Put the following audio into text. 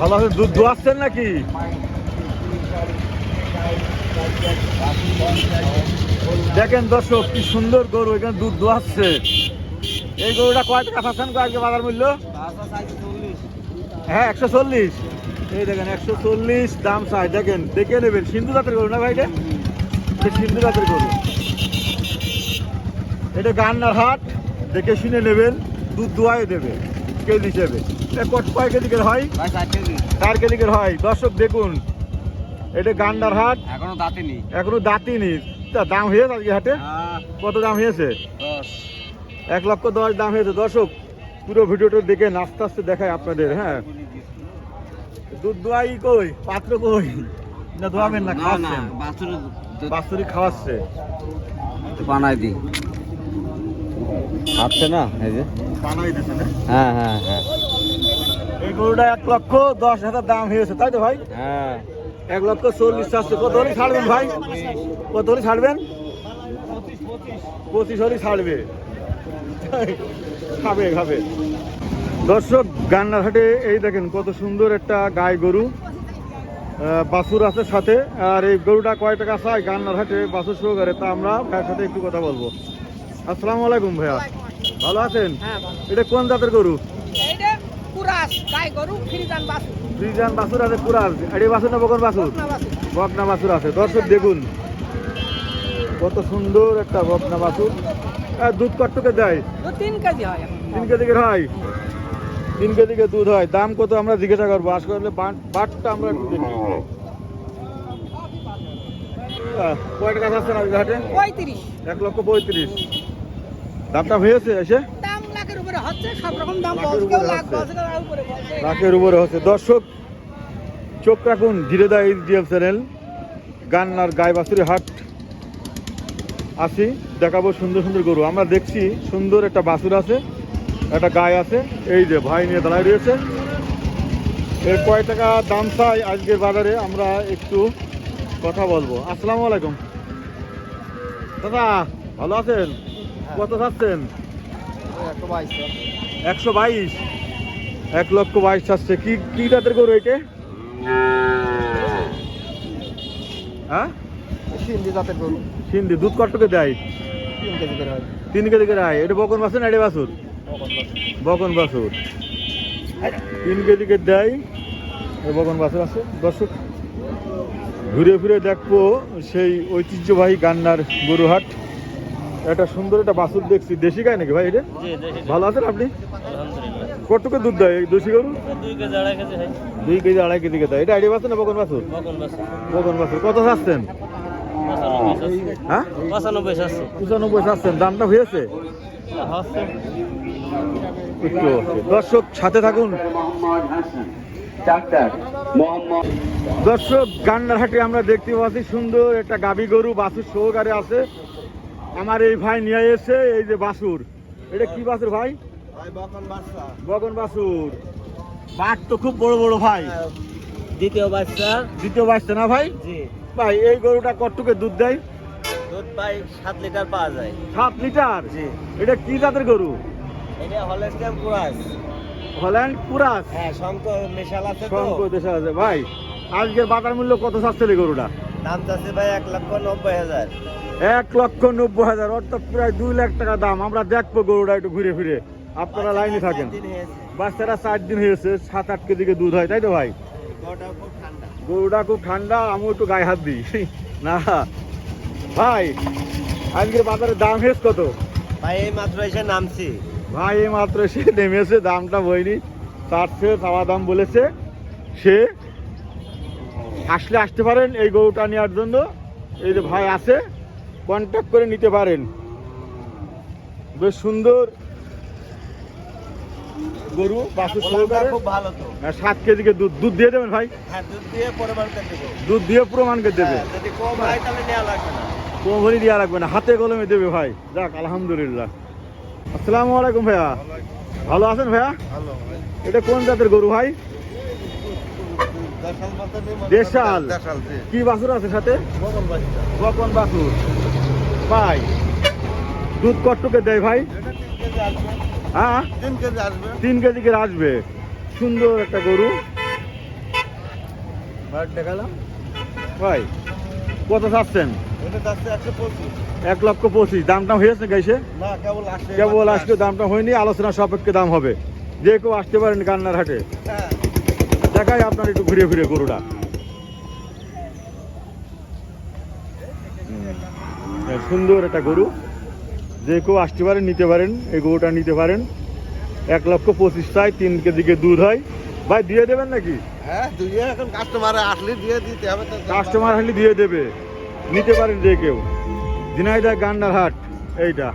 ভালো আছে, দুধ দোয়াচ্ছেন নাকি? দেখেন দর্শক, কি সুন্দর গরু, এখানে দুধ দোয়াচ্ছে এই গরুটা কয় টাকা পাচ্ছেন আজকে বাজার মূল্য? হ্যাঁ একশো চল্লিশ। এই দেখেন, একশো চল্লিশ দাম চাই। দেখেন, দেখে নেবেন। সিন্ধু জাতের গরু না ভাই এটা সিন্ধু জাতের গরু। এটা গান্নার হাট, দেখে শুনে নেবেন। দুধ দোয়াই দেবে কেজি হিসেবে কত কয় কেজি হয়? চার কেজি। হয়। দর্শক দেখুন এটা গান্ডার হাট। এখনও দাঁতে নেই। এখনও দাঁতই নি তা দাম হয়েছে আজকে হাটে? কত দাম হয়েছে? এক লক্ষ দশ দাম হয়েছে। দর্শক পুরো ভিডিওটা দেখে আস্তে আস্তে দেখায় আপনাদের হ্যাঁ। দুধ দোয়াই কই? পাত্র কই? না দোয়াবেন না খাওয়াচ্ছেন? বাস্তরি খাওয়াচ্ছে। বানাই দিই। হাঁটছে না? এই যে। হ্যাঁ হ্যাঁ হ্যাঁ। এই গরুটা এক লক্ষ দশ হাজার দাম হয়েছে তাই তো ভাই? হ্যাঁ। এক লক্ষ চল্লিশ চারশো। কত হলে ছাড়বেন ভাই? কত হলে ছাড়বেন? পঁচিশ হলে ছাড়বে। খাবে খাবে। দর্শক গান্নার হাটে এই দেখেন কত সুন্দর একটা গাই গরু। বাছুর আছে সাথে। আর এই গরুটা কয় টাকা চাই? গান্নার বাসুর সহকারে। তা আমরা ভাইয়ের সাথে একটু কথা বলব। আসসালামু আলাইকুম ভাইয়া। ভালো আছেন? হ্যাঁ এটা কোন জাতের গরু? কুরাস ফ্রিজান বাসু ফ্রিজান বাছুর আছে পুরা এটি বাছুর না বকন বাছুর? না বাসু বকনা বাছুর আছে। দর্শক দেখুন। কত সুন্দর একটা বকনা আর দুধ কট্টকে দেয়? তিন কেজি হয় তিন কেজি হয়? তিন কেজি দুধ হয়। দাম কত আমরা জিজ্ঞাসা করব? আস করলে বাট- বাটটা আমরা একটু দেখি। কয় টাকা যাচ্ছে না ঘাটে পঁয়ত্রিশ। এক লক্ষ পঁয়ত্রিশ। দামটা হয়েছে এসে? লাখের উপরে হচ্ছে দর্শক চোখ রাখুন ধীরে দা এইচডিএফ চ্যানেল গান্নার গায়ে হাট। আসি দেখাবো সুন্দর সুন্দর গরু। আমরা দেখছি সুন্দর একটা বাছুর আছে একটা গায়ে আছে। এই যে ভাই নিয়ে দাঁড়ায় রয়েছে। এর কয় টাকা দাম চাই আজকের বাজারে? আমরা একটু কথা বলব। আসসালামু আলাইকুম। দাদা ভালো আছেন? কত চাচ্ছেন? একশো বাইশ এক লক্ষ বাইশ আসছে কি কি জাতের গরু এটা? হ্যাঁ? সিন্ধি জাতের গরু। সিন্ধি দুধ কটকে দেয়? তিন কেজি করে হয়। এটা বকন বাসুর না এটা বাসুর বকন বাসুর তিন কেজি করে দেয়। বকন বাসুর আছে। দর্শক ঘুরে ফিরে দেখব সেই ঐতিহ্যবাহী গান্নার গরুহাট। একটা সুন্দর একটা বাসুর দেখছি। দেশি গায় নাকি ভাই এটা? ভালো আছেন আপনি? কটুকে দুধ দেয় এই দেশি গরু? দুই কেজি আড়াই কেজি দেয়। এটা আইডিয়া বাসুর না বকন বাসুর বকন বাসা বাসুর কত চাচ্ছেন? পঁচানব্বই হ্যাঁ? পঁচানব্বই চাচ্ছেন। দামটা হয়েছে। দর্শক সাথে থাকুন। মোহাম্মদ হাসান ডাক্তার মোহাম্মদ দর্শক গান্নার হাটে আমরা দেখতে পাচ্ছি সুন্দর একটা গাবি গরু। বাছুর সহকারে আছে। আমার এই ভাই নিয়ে এসে এই যে বাছুর এটা কি বাছুর ভাই? বগন বাছুর বাট তো খুব বড় বড় ভাই। দ্বিতীয় বাচ্চা দ্বিতীয় বাচ্চা না ভাই? জি। ভাই এই গরুটা কতটুকু দুধ দেয়? দুধ পাই সাত লিটার পাওয়া যায়। সাত লিটার? জি। এটা কি জাতের গরু? এটা হলেস্টাম কুরাস হল্যান্ড পুরাস? হ্যাঁ শঙ্কর মেশাল আছে তো। শঙ্কর দেশে আছে। ভাই আজকের বাজার মূল্য কত চাচ্ছে গরুটা? দাম চাচ্ছে ভাই এক লক্ষ নব্বই হাজার। এক লক্ষ নব্বই হাজার অর্থাৎ প্রায় দুই লাখ টাকা দাম। আমরা দেখব গরুটা একটু ঘুরে ফিরে। আপনারা লাইনে থাকেন। বাচ্চারা চার দিন হয়েছে সাত আট কেজিকে দুধ হয় তাই তো ভাই? গরুটা খুব ঠান্ডা আমি একটু গায়ে হাত দিই। না। ভাই আজকের বাজারের দাম কত? ভাই এই মাত্র এসে নামছি। ভাই এই মাত্র সে নেমেছে দামটা বইনি চারশো চাওয়া দাম বলেছে। সে আসলে আসতে পারেন এই গরুটা নেওয়ার জন্য। এই যে ভাই আছে কন্ট্যাক্ট করে নিতে পারেন। বেশ সুন্দর গরু বাসু সহকারে। খুব ভালো তো। আর সাত কেজিকে দুধ দুধ দিয়ে দেবেন ভাই? হ্যাঁ দুধ দিয়ে পরিমাণ করে দেবো। দুধ দিয়ে প্রমাণকে দেবে। হ্যাঁ, যদি কম হয় তাহলে নেওয়া লাগবে না। কোমরি দেওয়া লাগবে না হাতে কলমে দেবে ভাই। যাক আলহামদুলিল্লাহ। আসসালামু আলাইকুম ভাইয়া। ভালো আছেন ভাইয়া? ভালো এটা কোন জাতের গরু ভাই? দেশাল। কি বাছুর আছে সাথে? বকন বাছুর। ভাই দুধ কট্টুকে দেয় ভাই। তিন কেজি আসবে। হ্যাঁ? তিন কেজি করে আসবে। সুন্দর একটা গরু। ভাই দেখালাম। ভাই কত চাচ্ছেন? এক লক্ষ পঁচিশ। দামটা হয়েছে গাইছে না কেবল আসছে। আজকে দামটা হয়নি। আলোচনা সাপেক্ষে দাম হবে। যে কেউ আসতে পারেন কান্নার হাটে। দেখাই আপনার একটু ঘুরে ঘুরে গরুটা সুন্দর একটা গরু। যে কেউ আসতে পারেন নিতে পারেন এই গরুটা নিতে পারেন। এক লক্ষ পঁচিশ চাই তিন কেজিকে দুধ হয়। ভাই দিয়ে দেবেন নাকি? হ্যাঁ এখন কাস্টমার আসলে দিয়ে দিতে হবে কাস্টমার হলে দিয়ে দেবে। নিতে পারেন যে কেউ। ঝিনাইদহ গান্ডার হাট এইটা।